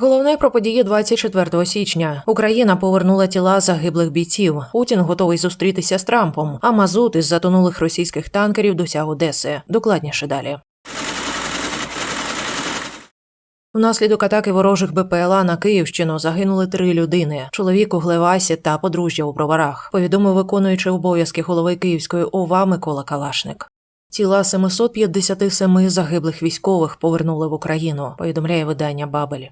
Головне про події 24 січня. Україна повернула тіла загиблих бійців. Путін готовий зустрітися з Трампом. А мазут із затонулих російських танкерів досяг Одеси. Докладніше далі. Внаслідок атаки ворожих БПЛА на Київщину загинули три людини: чоловік у Глевасі та подружжя у Броварах. Повідомив виконуючий обов'язки голови Київської ОВА Микола Калашник. Тіла 757 загиблих військових повернули в Україну. Повідомляє видання Бабель.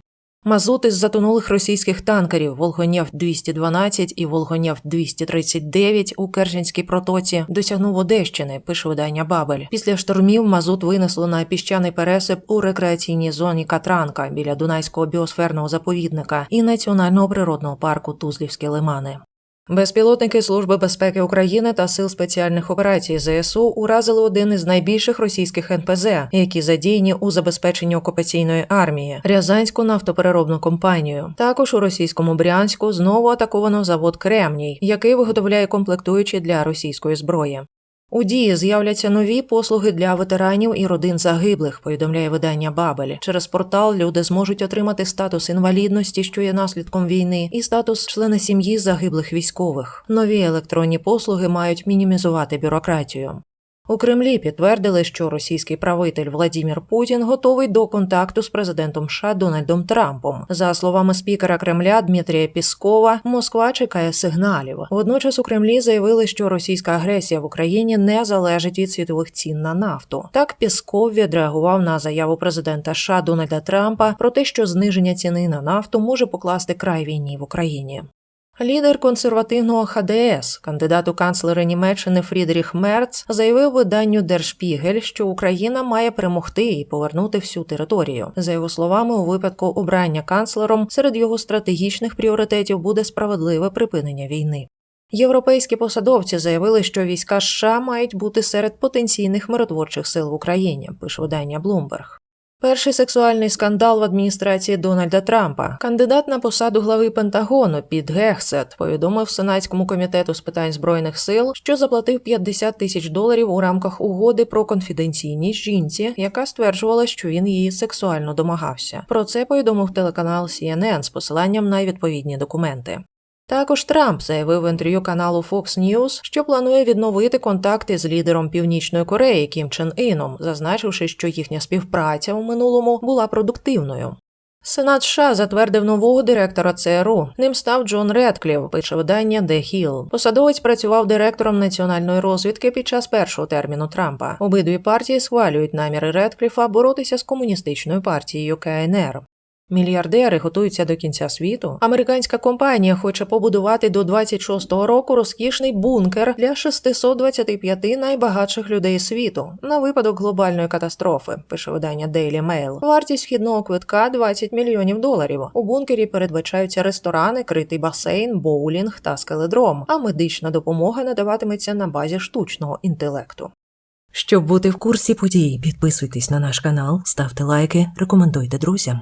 Мазут із затонулих російських танкерів Волгонєв 212 і Волгонєв 239 у Керченській протоці досягнув Одещини. Пише видання Бабель. Після штормів мазут винесло на піщаний пересип у рекреаційній зоні Катранка біля Дунайського біосферного заповідника і національного природного парку Тузлівські лимани. Безпілотники Служби безпеки України та Сил спеціальних операцій ЗСУ уразили один із найбільших російських НПЗ, які задіяні у забезпеченні окупаційної армії Рязанську нафтопереробну компанію. Також у російському Брянську знову атаковано завод Кремній, який виготовляє комплектуючі для російської зброї. У дії з'являться нові послуги для ветеранів і родин загиблих, повідомляє видання Бабель. Через портал люди зможуть отримати статус інвалідності, що є наслідком війни, і статус члена сім'ї загиблих військових. Нові електронні послуги мають мінімізувати бюрократію. У Кремлі підтвердили, що російський правитель Владімір Путін готовий до контакту з президентом США Дональдом Трампом. За словами спікера Кремля Дмитрія Піскова, Москва чекає сигналів. Водночас у Кремлі заявили, що російська агресія в Україні не залежить від світових цін на нафту. Так Пісков відреагував на заяву президента США Дональда Трампа про те, що зниження ціни на нафту може покласти край війні в Україні. Лідер консервативного ХДС, кандидат у канцлери Німеччини Фрідріх Мерц, заявив виданню Держпігель, що Україна має перемогти і повернути всю територію. За його словами, у випадку обрання канцлером серед його стратегічних пріоритетів буде справедливе припинення війни. Європейські посадовці заявили, що війська США мають бути серед потенційних миротворчих сил в Україні. Пише видання Bloomberg. Перший сексуальний скандал в адміністрації Дональда Трампа. Кандидат на посаду глави Пентагону Піт Гехсет повідомив Сенатському комітету з питань збройних сил, що заплатив 50 тисяч доларів у рамках угоди про конфіденційність жінці, яка стверджувала, що він її сексуально домагався. Про це повідомив телеканал CNN з посиланням на відповідні документи. Також Трамп заявив в інтерв'ю каналу Fox News, що планує відновити контакти з лідером Північної Кореї Кім Чен Іном, зазначивши, що їхня співпраця у минулому була продуктивною. Сенат США затвердив нового директора ЦРУ. Ним став Джон Редклів, пише видання The Hill. Посадовець працював директором національної розвідки під час першого терміну Трампа. Обидві партії схвалюють наміри Редкліфа боротися з комуністичною партією КНР. Мільярдери готуються до кінця світу. Американська компанія хоче побудувати до 26-го року розкішний бункер для 625 найбагатших людей світу на випадок глобальної катастрофи. Пише видання Daily Mail. Вартість вхідного квитка 20 мільйонів доларів. У бункері передбачаються ресторани, критий басейн, боулінг та скеледром. А медична допомога надаватиметься на базі штучного інтелекту. Щоб бути в курсі подій, підписуйтесь на наш канал, ставте лайки, рекомендуйте друзям.